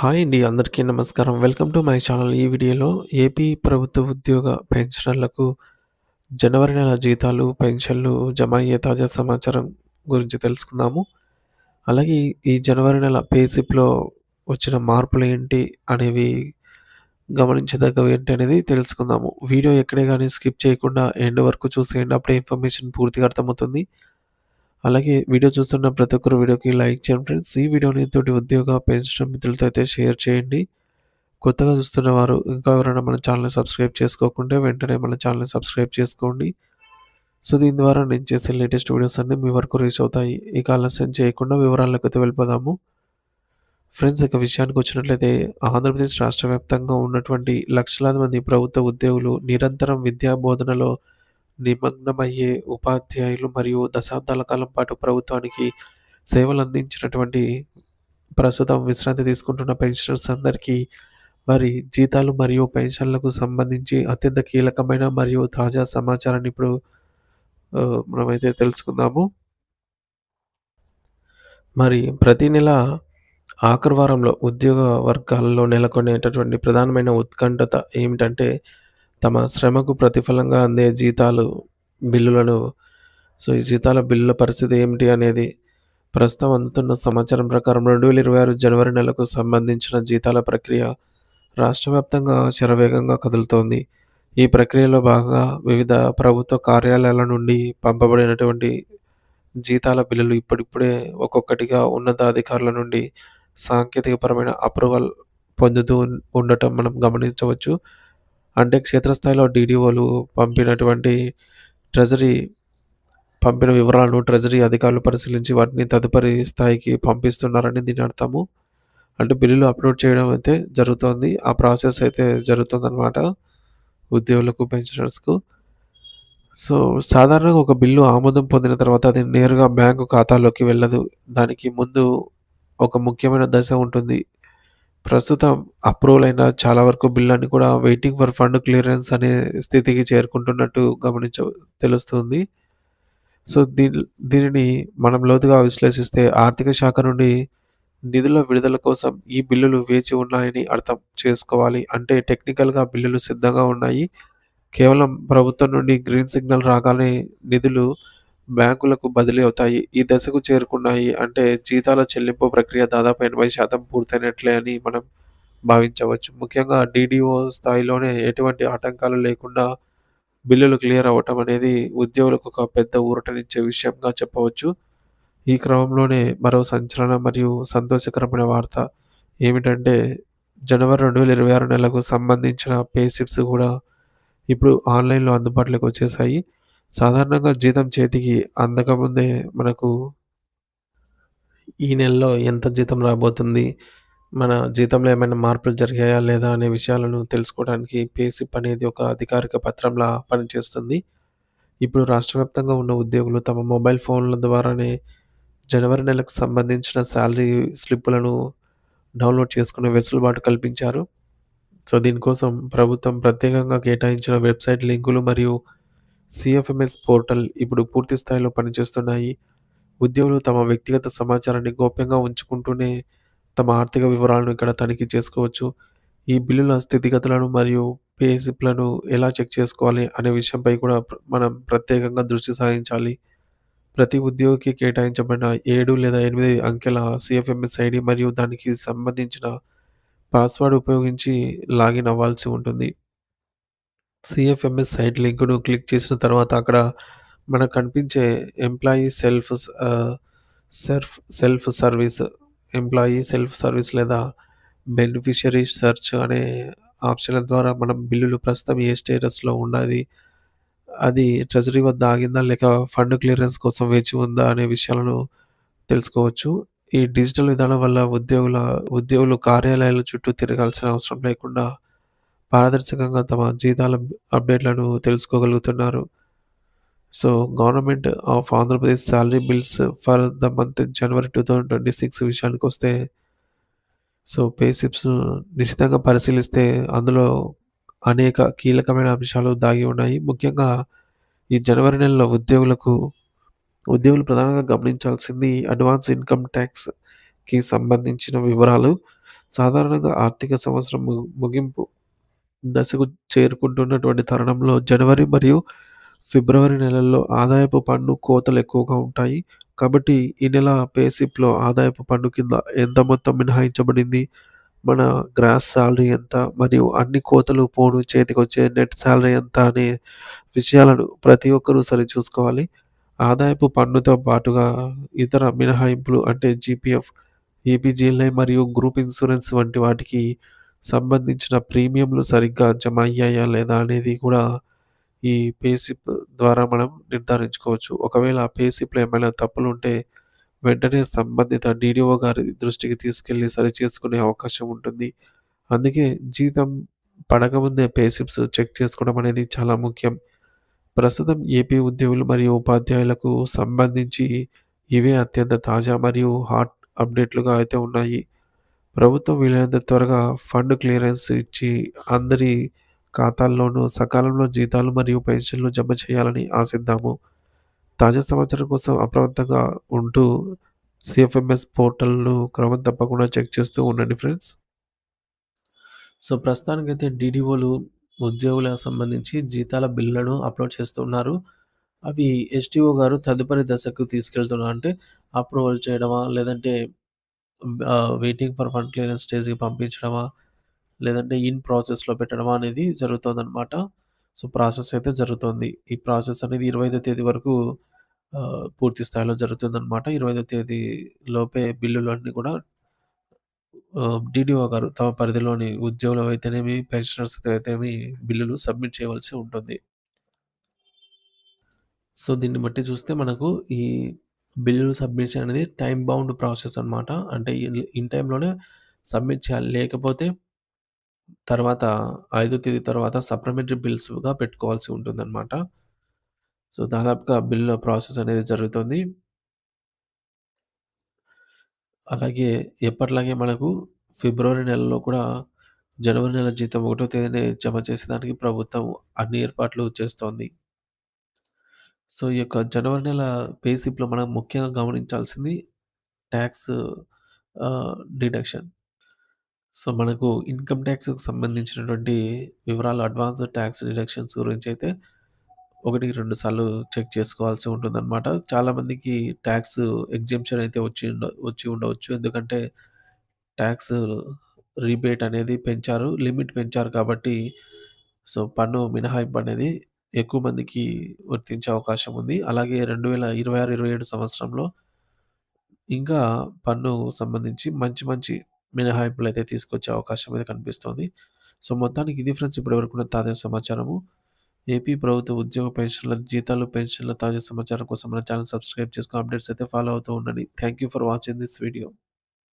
Hi అండి. అందరికీ నమస్కారం. Welcome to my channel. ఈ వీడియోలో ఏపీ ప్రభుత్వ ఉద్యోగ పెన్షనర్లకు జనవరి నెల జీతాలు, పెన్షన్లు జమ అయ్యే తాజా సమాచారం గురించి తెలుసుకుందాము. అలాగే ఈ జనవరి నెల పేసిప్లో వచ్చిన మార్పులు ఏంటి అనేవి గమనించదగ్గవి ఏంటి అనేది తెలుసుకుందాము. వీడియో ఎక్కడే కానీ స్కిప్ చేయకుండా ఎండ్ వరకు చూసేయండి. అప్పుడే ఇన్ఫర్మేషన్ పూర్తిగా అర్థమవుతుంది. అలాగే వీడియో చూస్తున్న ప్రతి ఒక్కరు వీడియోకి లైక్ చేయండి ఫ్రెండ్స్. ఈ వీడియోని తోటి ఉద్యోగ పెన్షన్ మిత్రులతో అయితే షేర్ చేయండి. కొత్తగా చూస్తున్న వారు ఇంకా ఎవరైనా మన ఛానల్‌ని సబ్స్క్రైబ్ చేసుకోకుంటే వెంటనే మన ఛానల్‌ని సబ్స్క్రైబ్ చేసుకోండి. సో, దీని ద్వారా నేను చేసే లేటెస్ట్ వీడియోస్ అన్నీ మీ వరకు రీచ్ అవుతాయి. ఇక ఆలస్యం చేయకుండా వివరాల్లోకైతే వెళ్ళిపోదాము. ఫ్రెండ్స్ ఇక విషయానికొచ్చినట్లయితే ఆంధ్రప్రదేశ్ రాష్ట్ర వ్యాప్తంగా ఉన్నటువంటి లక్షలాది మంది ప్రభుత్వ ఉద్యోగులు నిరంతరం విద్యా బోధనలో నిమగ్నమయ్యే ఉపాధ్యాయులు మరియు దశాబ్దాల కాలం పాటు ప్రభుత్వానికి సేవలు అందించినటువంటి ప్రస్తుతం విశ్రాంతి తీసుకుంటున్న పెన్షనర్స్ అందరికీ వారి జీతాలు మరియు పెన్షన్లకు సంబంధించి అత్యంత కీలకమైన మరియు తాజా సమాచారాన్ని ఇప్పుడు మనమైతే తెలుసుకుందాము. మరి ప్రతి నెల ఆఖరి వారంలో ఉద్యోగ వర్గాల్లో నెలకొనేటటువంటి ప్రధానమైన ఉత్కంఠత ఏమిటంటే, తమ శ్రమకు ప్రతిఫలంగా అందే జీతాలు, బిల్లులను సో, ఈ జీతాల బిల్లుల పరిస్థితి ఏమిటి అనేది ప్రస్తుతం అందుతున్న సమాచారం ప్రకారం 2026 జనవరి నెలకు సంబంధించిన జీతాల ప్రక్రియ రాష్ట్ర వ్యాప్తంగా శరవేగంగా కదులుతోంది. ఈ ప్రక్రియలో భాగంగా వివిధ ప్రభుత్వ కార్యాలయాల నుండి పంపబడినటువంటి జీతాల బిల్లులు ఇప్పుడిప్పుడే ఒక్కొక్కటిగా ఉన్నతాధికారుల నుండి సాంకేతికపరమైన అప్రూవల్ పొందుతూ ఉండటం మనం గమనించవచ్చు. అంటే క్షేత్రస్థాయిలో డీడీఓలు పంపినటువంటి ట్రెజరీ పంపిన వివరాలను ట్రెజరీ అధికారులు పరిశీలించి వాటిని తదుపరి స్థాయికి పంపిస్తున్నారని దీని అర్థము. అంటే బిల్లులు అప్‌లోడ్ చేయడం అయితే జరుగుతోంది. ఆ ప్రాసెస్ అయితే జరుగుతుందన్నమాట ఉద్యోగులకు, పెన్షనర్స్‌కు. సో, సాధారణంగా ఒక బిల్లు ఆమోదం పొందిన తర్వాత అది నేరుగా బ్యాంకు ఖాతాలోకి వెళ్ళదు. దానికి ముందు ఒక ముఖ్యమైన దశ ఉంటుంది. ప్రస్తుతం అప్రూవల్ అయిన చాలా వరకు బిల్లులన్నీ కూడా వెయిటింగ్ ఫర్ ఫండ్ క్లియరెన్స్ అనే స్థితికి చేరుకుంటున్నట్టు గమనించ తెలుస్తుంది. సో, దీని దీనిని మనం లోతుగా విశ్లేషిస్తే ఆర్థిక శాఖ నుండి నిధుల విడుదల కోసం ఈ బిల్లులు వేచి ఉన్నాయని అర్థం చేసుకోవాలి. అంటే టెక్నికల్‌గా బిల్లులు సిద్ధంగా ఉన్నాయి. కేవలం ప్రభుత్వం నుండి గ్రీన్ సిగ్నల్ రాగానే నిధులు బ్యాంకులకు బదిలీ అవుతాయి. ఈ దశకు చేరుకున్నాయి. అంటే జీతాల చెల్లింపు ప్రక్రియ దాదాపు 80% పూర్తయినట్లే అని మనం భావించవచ్చు. ముఖ్యంగా డీడీఓ స్థాయిలోనే ఎటువంటి ఆటంకాలు లేకుండా బిల్లులు క్లియర్ అవ్వటం అనేది ఉద్యోగులకు ఒక పెద్ద ఊరటనిచ్చే విషయంగా చెప్పవచ్చు. ఈ క్రమంలోనే మరో సంచలన మరియు సంతోషకరమైన వార్త ఏమిటంటే జనవరి 2026 నెలకు సంబంధించిన పే స్లిప్స్ కూడా ఇప్పుడు ఆన్‌లైన్‌లో అందుబాటులోకి వచ్చేసాయి. సాధారణంగా జీతం చేతికి అందకముందే మనకు ఈ నెలలో ఎంత జీతం రాబోతుంది, మన జీతంలో ఏమైనా మార్పులు జరిగాయా లేదా అనే విషయాలను తెలుసుకోవడానికి పేసిప్ అనేది ఒక అధికారిక పత్రంలా పనిచేస్తుంది. ఇప్పుడు రాష్ట్ర వ్యాప్తంగా ఉన్న ఉద్యోగులు తమ మొబైల్ ఫోన్ల ద్వారానే జనవరి నెలకు సంబంధించిన శాలరీ స్లిప్పులను డౌన్‌లోడ్ చేసుకునే వెసులుబాటు కల్పించారు. సో, దీనికోసం ప్రభుత్వం ప్రత్యేకంగా కేటాయించిన వెబ్‌సైట్ లింకులు మరియు సిఎఫ్ఎంఎస్ పోర్టల్ ఇప్పుడు పూర్తి స్థాయిలో పనిచేస్తున్నాయి. ఉద్యోగులు తమ వ్యక్తిగత సమాచారాన్ని గోప్యంగా ఉంచుకుంటూనే తమ ఆర్థిక వివరాలను ఇక్కడ తనిఖీ చేసుకోవచ్చు. ఈ బిల్లుల స్థితిగతులను మరియు పేసిప్లను ఎలా చెక్ చేసుకోవాలి అనే విషయంపై కూడా మనం ప్రత్యేకంగా దృష్టి సారించాలి. ప్రతి ఉద్యోగికి కేటాయించబడిన ఏడు లేదా ఎనిమిది అంకెల సిఎఫ్ఎంఎస్ ఐడి మరియు దానికి సంబంధించిన పాస్‌వర్డ్ ఉపయోగించి లాగిన్ అవ్వాల్సి ఉంటుంది. సిఎఫ్ఎంఎస్ సైట్ లింకును క్లిక్ చేసిన తర్వాత అక్కడ మనకు కనిపించే employee self self self service employee self service లేదా బెనిఫిషరీ సెర్చ్ అనే ఆప్షన్ల ద్వారా మనం బిల్లులు ప్రస్తుతం ఏ స్టేటస్‌లో ఉన్నది, అది ట్రెజరీ వద్ద ఆగిందా లేక ఫండ్ క్లియరెన్స్ కోసం వేచి ఉందా అనే విషయాలను తెలుసుకోవచ్చు. ఈ డిజిటల్ విధానం వల్ల ఉద్యోగుల ఉద్యోగులు కార్యాలయాల చుట్టూ తిరగాల్సిన అవసరం లేకుండా పారదర్శకంగా తమ జీతాల అప్డేట్‌లను తెలుసుకోగలుగుతున్నారు. So, government of Andhra Pradesh salary bills for the month January two thousand twenty six విషయానికి వస్తే సో, పే స్లిప్స్ నిశితంగా పరిశీలిస్తే అందులో అనేక కీలకమైన అంశాలు దాగి ఉన్నాయి. ముఖ్యంగా ఈ జనవరి నెలలో ఉద్యోగులకు ఉద్యోగులు ప్రధానంగా గమనించాల్సింది అడ్వాన్స్ ఇన్‌కమ్ ట్యాక్స్కి సంబంధించిన వివరాలు. సాధారణంగా ఆర్థిక సంవత్సరం ముగింపు దశకు చేరుకుంటున్నటువంటి తరుణంలో జనవరి మరియు ఫిబ్రవరి నెలల్లో ఆదాయపు పన్ను కోతలు ఎక్కువగా ఉంటాయి. కాబట్టి ఈ నెల పేసిప్లో ఆదాయపు పన్ను కింద ఎంత మొత్తం మినహాయించబడింది, మన గ్రాస్ శాలరీ ఎంత, మరియు అన్ని కోతలు పోను చేతికొచ్చే నెట్ శాలరీ ఎంత అనే విషయాలను ప్రతి ఒక్కరూ సరిచూసుకోవాలి. ఆదాయపు పన్నుతో పాటుగా ఇతర మినహాయింపులు అంటే జీపీఎఫ్, ఈపీజీఎల్ఐ మరియు గ్రూప్ ఇన్సూరెన్స్ వంటి వాటికి సంబంధించిన ప్రీమియంలు సరిగ్గా జమ అయ్యాయా లేదా అనేది కూడా ఈ పేసిప్ ద్వారా మనం నిర్ధారించుకోవచ్చు. ఒకవేళ ఆ పేసిప్లో ఏమైనా తప్పులుంటే వెంటనే సంబంధిత డీడీఓ గారి దృష్టికి తీసుకెళ్ళి సరిచేసుకునే అవకాశం ఉంటుంది. అందుకే జీతం పడకముందే పేసిప్స్ చెక్ చేసుకోవడం అనేది చాలా ముఖ్యం. ప్రస్తుతం ఏపీ ఉద్యోగులు మరియు ఉపాధ్యాయులకు సంబంధించి ఇవే అత్యంత తాజా మరియు హాట్ అప్డేట్‌లుగా అయితే ఉన్నాయి. ప్రభుత్వం వీలైనంత త్వరగా ఫండ్ క్లియరెన్స్ ఇచ్చి అందరి ఖాతాల్లోనూ సకాలంలో జీతాలు మరియు పెన్షన్లు జమ చేయాలని ఆశిద్దాము. తాజా సమాచారం కోసం అప్రమత్తంగా ఉంటూ సిఎఫ్ఎంఎస్ పోర్టల్‌ను క్రమం తప్పకుండా చెక్ చేస్తూ ఉండండి ఫ్రెండ్స్. సో, ప్రస్తుతానికైతే డీడీఓలు ఉద్యోగులకు సంబంధించి జీతాల బిల్లులను అప్‌లోడ్ చేస్తున్నారు. అవి ఎస్‌టీఓ గారు తదుపరి దశకు తీసుకెళ్తున్నారు అంటే అప్రూవల్ చేయడమా, లేదంటే వెయిటింగ్ ఫర్ ఫండ్ క్లియరెన్స్ స్టేజ్‌కి పంపించడమా, లేదంటే ఇన్ ప్రాసెస్‌లో పెట్టడమా అనేది జరుగుతోందనమాట. సో, ప్రాసెస్ అయితే జరుగుతుంది ఈ ప్రాసెస్ అనేది 25 తేదీ వరకు పూర్తి స్థాయిలో జరుగుతుందనమాట. 25 తేదీ లోపే బిల్లులన్నీ కూడా డిడిఓ డీడీఓ గారు తమ పరిధిలోని ఉద్యోగులు అయితేనేమి, పెన్షనర్స్ అయితేనేమి బిల్లులు సబ్మిట్ చేయవలసి ఉంటుంది. సో, దీన్ని బట్టి చూస్తే మనకు ఈ బిల్లులు సబ్మిషన్ అనేది టైం బౌండ్ ప్రాసెస్ అనమాట. అంటే ఇన్ ఇన్ సబ్మిట్ చేయాలి. లేకపోతే తర్వాత ఐదో తేదీ తర్వాత సప్లిమెంటరీ బిల్స్‌గా పెట్టుకోవాల్సి ఉంటుందనమాట. సో, దాదాపుగా బిల్లుల ప్రాసెస్ అనేది జరుగుతుంది. అలాగే ఎప్పటిలాగే మనకు ఫిబ్రవరి నెలలో కూడా జనవరి నెల జీతం ఒకటో తేదీనే జమ చేసేదానికి ప్రభుత్వం అన్ని ఏర్పాట్లు చేస్తోంది. సో, ఈ యొక్క జనవరి నెల పే స్లిప్‌లో మనం ముఖ్యంగా గమనించాల్సింది టాక్స్ ఆహ్, డిడక్షన్. సో, మనకు ఇన్‌కమ్ టాక్స్‌కి సంబంధించినటువంటి వివరాలు అడ్వాన్స్‌డ్ టాక్స్ డిడక్షన్స్ గురించైతే 1, 2 సార్లు చెక్ చేసుకోవాల్సి ఉంటుందన్నమాట చాలామందికి టాక్స్ ఎగ్జెంప్షన్ అయితే వచ్చి ఉండ వచ్చి ఉండవచ్చు. ఎందుకంటే టాక్స్ రీబేట్ అనేది పెంచారు. లిమిట్ పెంచారు కాబట్టి సో, పన్ను మినహాయింపు అనేది ఎక్కువ మందికి వర్తించే అవకాశం ఉంది. అలాగే 2026, 27 సంవత్సరంలో ఇంకా పన్ను సంబంధించి మంచి మంచి మినహాయింపులైతే తీసుకొచ్చే అవకాశం అయితే కనిపిస్తోంది. సో, మొత్తానికి ఇది ఫ్రెండ్స్ ఇప్పటివరకున్న తాజా సమాచారము. ఏపీ ప్రభుత్వ ఉద్యోగ పెన్షన్‌ల జీతాలు, పెన్షన్‌ల తాజా సమాచారం కోసం మన ఛానెల్ సబ్స్క్రైబ్ చేసుకొని అప్డేట్స్ అయితే ఫాలో అవుతూ ఉండండి. Thank you for watching this video.